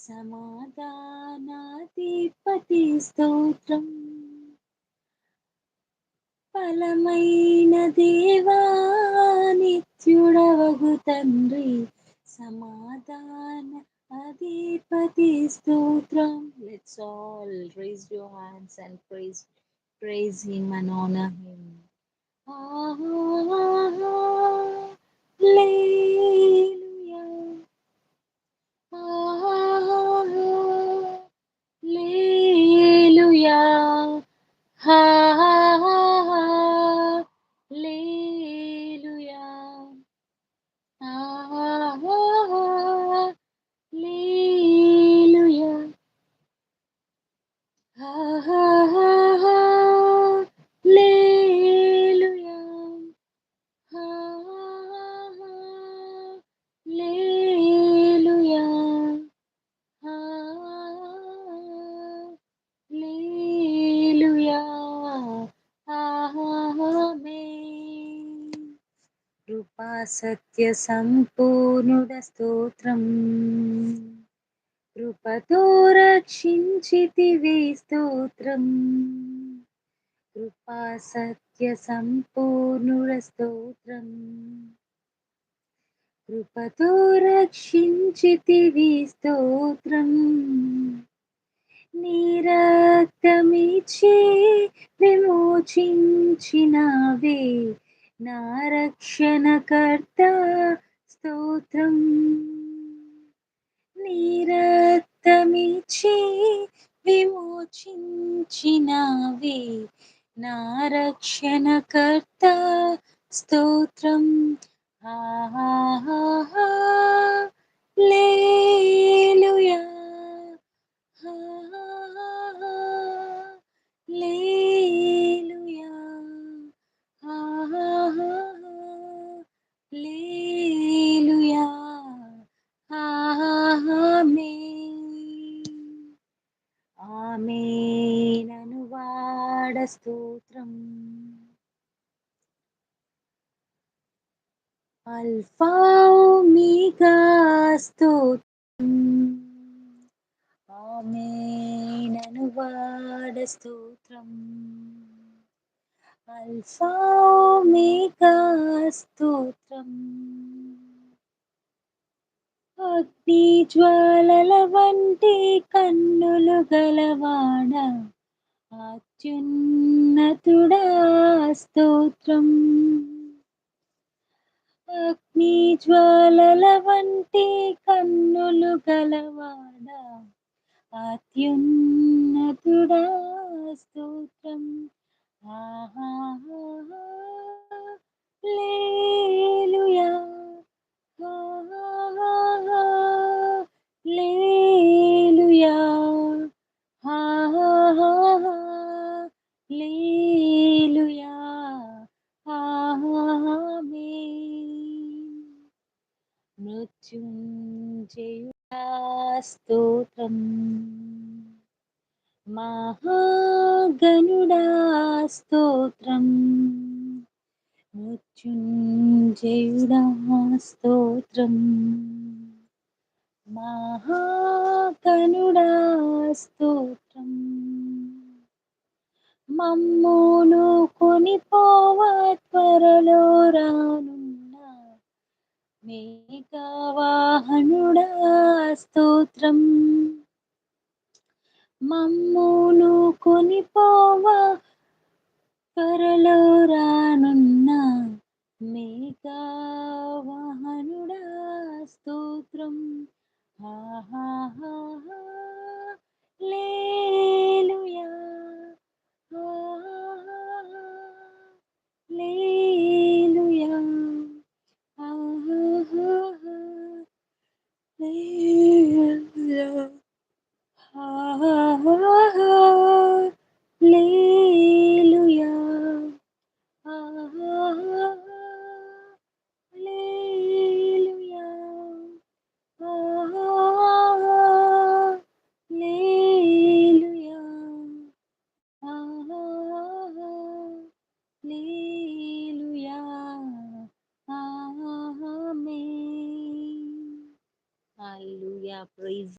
సమాధానాధిపతి స్తోత్రం. ఫలమైన దేవా నిత్యుడవగు తండ్రి సమాధాన అధిపతి స్తోత్రం. Let's all raise your hands and praise praise him and honour him ఆహా లే కృపా సత్య సంపూర్ణుడ స్తోత్రం. కృపతో రక్షించితివి స్తోత్రం. కృపా సత్య సంపూర్ణుడ స్తోత్రం. కృపతో రక్షించితివి స్తోత్రం. నీ విమోచించినవే నా రక్షణకర్త స్తోత్రం. నీ రక్తమిచ్చి విమోచించినావే నా రక్షణకర్త స్తోత్రం. ఆహా లే స్తోత్రం అల్ఫామిగా స్తోత్రం. ఆమెనను వాడ స్తోత్రం. అల్ఫామిగా స్తోత్రం. అగ్ని జ్వాలల వంటి కన్నులు గలవాడ? అత్యున్నతుడా స్తోత్రం అగ్నిజ్వాలల వంటి కన్నులు గలవాడ? అత్యున్నతుడా స్తోత్రం ఆహా మృత్యుంజయుడా స్తోత్రం మహాగణుడా స్తోత్రం మృత్యుంజయుడా స్తోత్రం మహాగణుడా స్తోత్రం మమ్మును కొనిపోవ త్వరలో రానున్న వాహనుడా స్తోత్రం. మమ్మును కొనిపోవా త్వరలో రానున్న మేఘవాహనుడా స్తోత్రం.